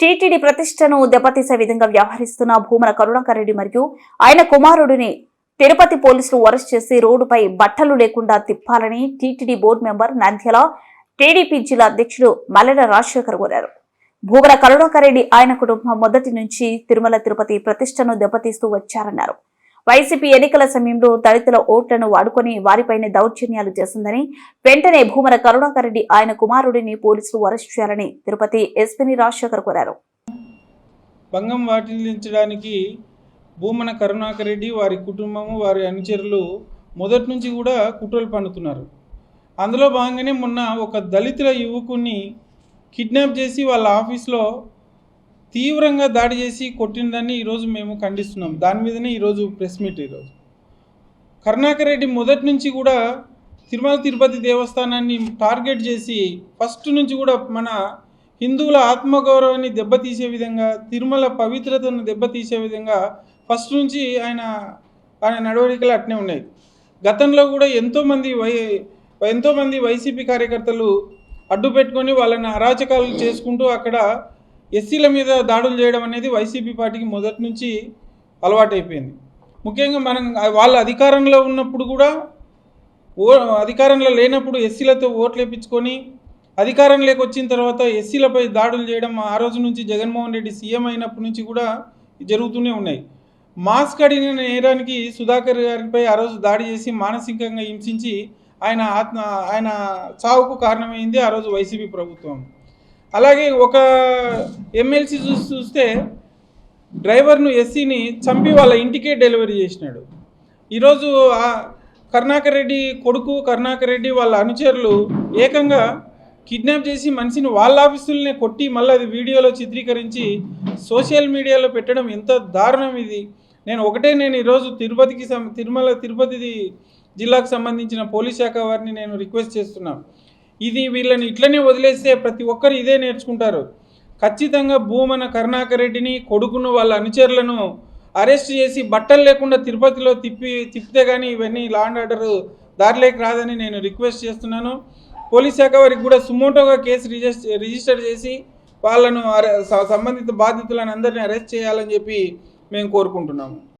TTD ప్రతిష్టను దెబ్బతీసే విధంగా వ్యవహరిస్తున్న భూమన కరుణాకర్ రెడ్డి మరియు ఆయన కుమారుడిని తిరుపతి పోలీసులు అరెస్ట్ చేసి రోడ్డుపై బట్టలు లేకుండా తిప్పాలని TTD board member Nandyal TDP జిల్లా అధ్యక్షుడు మల్లెల రాజశేఖర్ కోరారు. భూమన కరుణాకర్ రెడ్డి ఆయన కుటుంబం మొదటి నుంచి తిరుమల తిరుపతి ప్రతిష్టను దెబ్బతీస్తూ వచ్చారన్నారు. వైసీపీ ఎన్నికల సమయంలో దళితుల ఓట్లను వాడుకొని వారిపైనే దౌర్జన్యాలు చేసిందని వెంటనే భూమన కరుణాకర్ రెడ్డి ఆయన కుమారుడిని పోలీసులు అరెస్ట్ చేయాలని తిరుపతి ఎస్పీని రాజశేఖర్ కోరారు. భంగం వాటిల్లించడానికి భూమన కరుణాకర్ రెడ్డి వారి కుటుంబము వారి అనుచరులు మొదటి నుంచి కూడా కుట్రలు పన్నుతున్నారు అందులో భాగంగానే మొన్న ఒక దళితుల యువకుని కిడ్నాప్ చేసి వాళ్ళ ఆఫీస్లో తీవ్రంగా దాడి చేసి కొట్టిందని ఈరోజు మేము ఖండిస్తున్నాం. దాని మీదనే ఈరోజు ప్రెస్ మీట్ ఈరోజు కరుణాకర్ రెడ్డి మొదటి నుంచి కూడా తిరుమల తిరుపతి దేవస్థానాన్ని టార్గెట్ చేసి ఫస్ట్ నుంచి కూడా మన హిందువుల ఆత్మగౌరవాన్ని దెబ్బతీసే విధంగా తిరుమల పవిత్రతను దెబ్బతీసే విధంగా ఫస్ట్ నుంచి ఆయన ఆయన నడవడికలు అట్నే ఉన్నాయి. గతంలో కూడా ఎంతోమంది వై ఎంతోమంది వైసీపీ కార్యకర్తలు అడ్డు పెట్టుకొని వాళ్ళని అరాచకాలు చేసుకుంటూ అక్కడ ఎస్సీల మీద దాడులు చేయడం అనేది వైసీపీ పార్టీకి మొదటి నుంచి అలవాటైపోయింది. ముఖ్యంగా మనం వాళ్ళ అధికారంలో ఉన్నప్పుడు కూడా ఓ అధికారంలో లేనప్పుడు ఎస్సీలతో ఓట్లు వేయించుకొని అధికారంలోకి వచ్చిన తర్వాత ఎస్సీలపై దాడులు చేయడం ఆ రోజు నుంచి జగన్మోహన్ రెడ్డి సీఎం అయినప్పటి నుంచి కూడా జరుగుతూనే ఉన్నాయి. మాస్క్ అడిగిన నేరానికి సుధాకర్ గారిపై ఆ రోజు దాడి చేసి మానసికంగా హింసించి ఆయన ఆత్మ ఆయన చావుకు కారణమైంది ఆ రోజు వైసీపీ ప్రభుత్వం. అలాగే ఒక ఎమ్మెల్సీ చూసి చూస్తే డ్రైవర్ను ఎస్సీని చంపి వాళ్ళ ఇంటికే డెలివరీ చేసినాడు. ఈరోజు ఆ కరుణాకర్ రెడ్డి కొడుకు కరుణాకర్ రెడ్డి వాళ్ళ అనుచరులు ఏకంగా కిడ్నాప్ చేసి మనిషిని వాళ్ళ ఆఫీసులనే కొట్టి మళ్ళీ అది వీడియోలో చిత్రీకరించి సోషల్ మీడియాలో పెట్టడం ఎంత దారుణం ఇది. నేను ఒకటే నేను ఈరోజు తిరుపతికి తిరుమల తిరుపతి జిల్లాకు సంబంధించిన పోలీస్ శాఖ వారిని నేను రిక్వెస్ట్ చేస్తున్నాను. ఇది వీళ్ళని ఇట్లనే వదిలేస్తే ప్రతి ఒక్కరు ఇదే నేర్చుకుంటారు. ఖచ్చితంగా భూమన కరుణాకర్ రెడ్డిని కొడుకును వాళ్ళ అనుచరులను అరెస్ట్ చేసి బట్టలు లేకుండా తిరుపతిలో తిప్పి తిప్పితే కానీ ఇవన్నీ లా అండ్ ఆర్డర్ దారిలోకి రాదని నేను రిక్వెస్ట్ చేస్తున్నాను. పోలీస్ శాఖ వారికి కూడా సుమోటోగా కేసు రిజిస్టర్ రిజిస్టర్ చేసి వాళ్ళను అరె- సంబంధిత బాధితులను అందరినీ అరెస్ట్ చేయాలని చెప్పి మేము కోరుకుంటున్నాము.